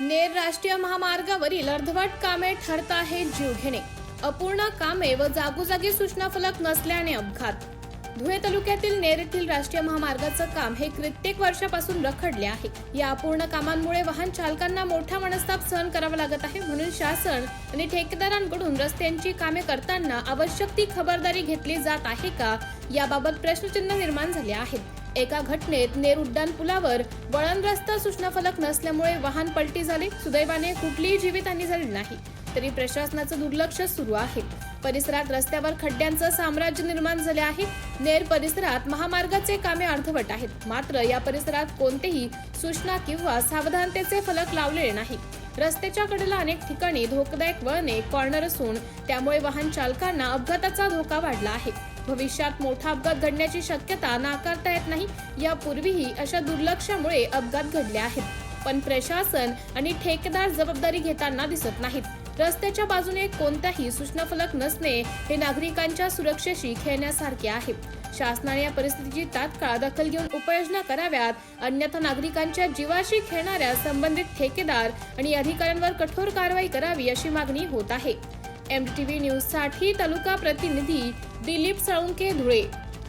नेर राष्ट्रीय महामार्गावरील अर्धवट कामे ठरत आहेत जीवघेणे अपूर्ण कामे व जागोजागी सूचना फलक नसल्याने अपघात. धुळे तालुक्यातील नेर येथील राष्ट्रीय महामार्गाचं काम हे कित्येक वर्षापासून रखडले आहे. या अपूर्ण कामांमुळे वाहन चालकांना मोठा मनस्ताप सहन करावा लागत आहे म्हणून शासन आणि ठेकेदारांकडून रस्त्यांची कामे करताना आवश्यक ती खबरदारी घेतली जात आहे का? याबाबत प्रश्नचिन्ह निर्माण झाले आहेत. एका घटनेत नेर उड्डाण पुलावर वळणग्रस्त सूचना फलक नसल्यामुळे वाहन पलटी झाले. सुदैवाने कुठलीही जीवितहानी झाली नाही. तरी प्रशासनाचं दुर्लक्ष सुरू आहे. परिसरात रस्त्यावर खड्ड्यांचं साम्राज्य निर्माण झाले आहे. नेर परिसरात महामार्गाचे कामे अर्धवट आहेत. मात्र या परिसरात कोणतेही सूचना किंवा सावधानतेचे फलक लावलेले नाही. रस्त्याच्या कडेला अनेक ठिकाणी धोकादायक वळणे कॉर्नर असून त्यामुळे वाहन चालकांना अपघाताचा धोका वाढला आहे. भविष्यात मोठा अपघात घडण्याची शक्यता नाकारता येत नाही. यापूर्वीही अशा दुर्लक्षामुळे अपघात घडले आहेत. पण प्रशासन आणि ठेकेदार जबाबदारी घेताना दिसत नाहीत. रस्त्याच्या बाजूने कोणताही सूचना फलक नसणे हे नागरिकांच्या सुरक्षेशी खेळण्यासारखे आहे. शासनाने या परिस्थितीची तात्काळ दखल घेऊन उपाययोजना कराव्यात. अन्यथा नागरिकांच्या जीवाशी खेळणाऱ्या संबंधित ठेकेदार आणि अधिकाऱ्यांवर कठोर कारवाई करावी अशी मागणी होत आहे. एमटीव्ही न्यूजसाठी तालुका प्रतिनिधी दिलीप साळुंके धुळे.